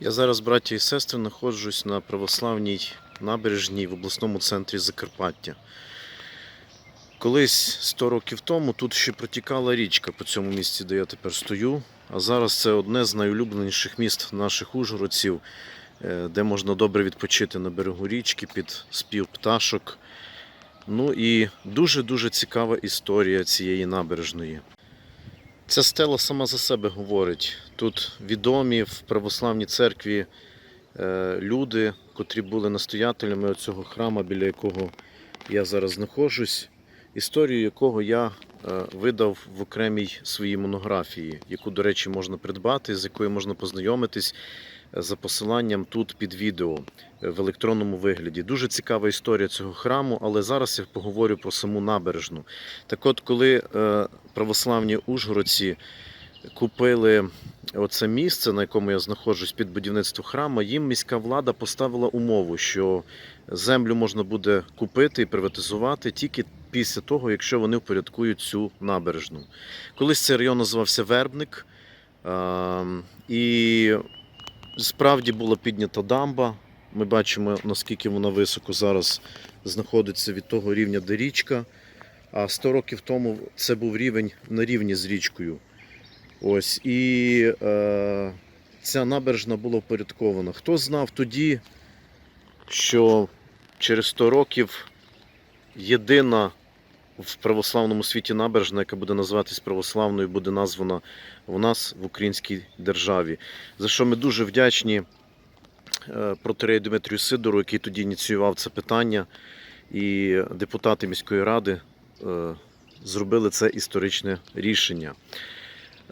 Я зараз, браті і сестри, знаходжусь на православній набережній в обласному центрі Закарпаття. Колись 100 років тому тут ще протікала річка по цьому місці, де я тепер стою. А зараз це одне з найулюбленіших міст наших ужгородців, е, де можна добре відпочити на берегу річки під спів пташок. Ну і дуже-дуже цікава історія цієї набережної. Ця стела сама за себе говорить. Тут відомі в православній церкві е, люди, котрі були настоятелями цього храму, біля якого я зараз знаходжусь, історію якого я е, видав в окремій своїй монографії, яку, до речі, можна придбати, з якою можна познайомитись за посиланням тут під відео е, в електронному вигляді. Дуже цікава історія цього храму, але зараз я поговорю про саму набережну. Так от, коли е, православні ужгородці купили оце місце, на якому я знаходжусь під будівництво храму, їм міська влада поставила умову, що землю можна буде купити і приватизувати тільки після того, якщо вони впорядкують цю набережну. Колись цей район називався Вербник, е, і справді була піднята дамба. Ми бачимо, наскільки вона високо зараз знаходиться від того рівня, де річка. А 100 років тому це був рівень на рівні з річкою. Ось і е, ця набережна була впорядкована. Хто знав тоді, що через 100 років єдина в православному світі набережна, яка буде називатись православною, буде названа у нас в українській державі. За що ми дуже вдячні е, протерею Дмитрію Сидору, який тоді ініціював це питання, і депутати міської ради е, зробили це історичне рішення.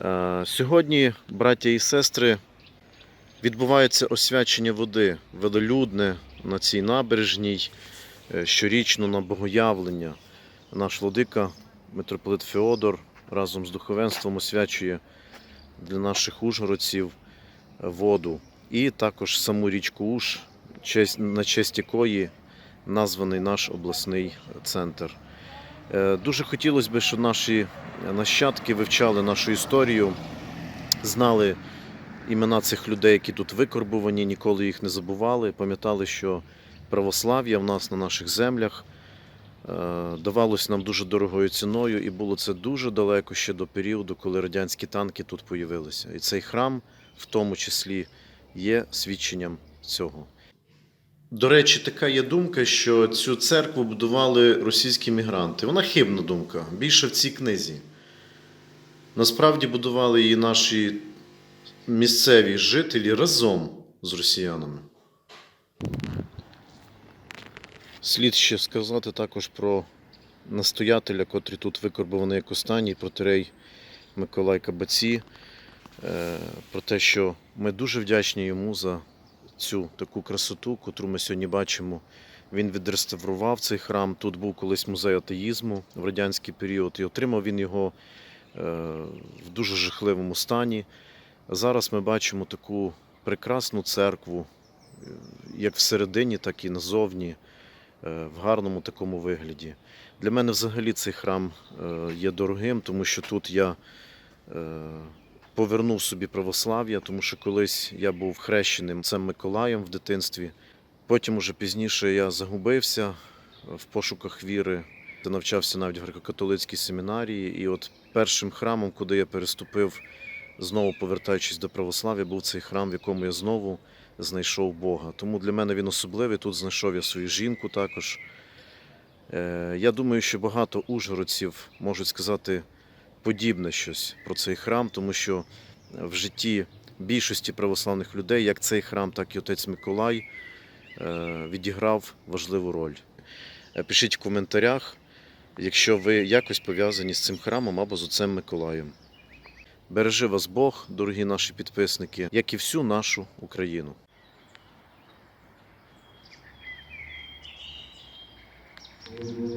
Е, Сьогодні, браття і сестри, відбувається освячення води велолюдне на цій набережній, щорічно на богоявлення. Наш владика, митрополит Феодор, разом з духовенством освячує для наших ужгородців воду. І також саму річку Уж, на честь якої названий наш обласний центр. Е, Дуже хотілося б, щоб наші нащадки вивчали нашу історію, знали імена цих людей, які тут викорбувані, ніколи їх не забували, пам'ятали, що православ'я в нас на наших землях давалось нам дуже дорогою ціною, і було це дуже далеко ще до періоду, коли радянські танки тут появилися. І цей храм, в тому числі, є свідченням цього. До речі, така є думка, що цю церкву будували російські мігранти. Вона хибна думка, більше в цій книзі. Насправді будували її наші місцеві жителі разом з росіянами. Слід ще сказати також про настоятеля, котрий тут викорбований як останній, протерей Миколай Кабаці, е, про те, що ми дуже вдячні йому за цю таку красоту, котру ми сьогодні бачимо. Він відреставрував цей храм. Тут був колись музей атеїзму в радянський період, і отримав він його е, в дуже жахливому стані. Зараз ми бачимо таку прекрасну церкву, е, як всередині, так і назовні, в гарному такому вигляді. Для мене взагалі цей храм е, є дорогим, тому що тут я е, повернув собі православ'я, тому що колись я був хрещеним цим Миколаєм в дитинстві. Потім, уже пізніше, я загубився в пошуках віри, навчався навіть в греко-католицькій семінарії. І от першим храмом, куди я переступив, знову повертаючись до православ'я, був цей храм, в якому я знову знайшов Бога. Тому для мене він особливий. Тут знайшов я свою жінку також. Е, Я думаю, що багато ужгородців можуть сказати подібне щось про цей храм, тому що в житті більшості православних людей, як цей храм, так і отець Миколай, е, відіграв важливу роль. Е, Пишіть в коментарях, якщо ви якось пов'язані з цим храмом або з отцем Миколаєм. Бережи вас Бог, дорогі наші підписники, як і всю нашу Україну. Thank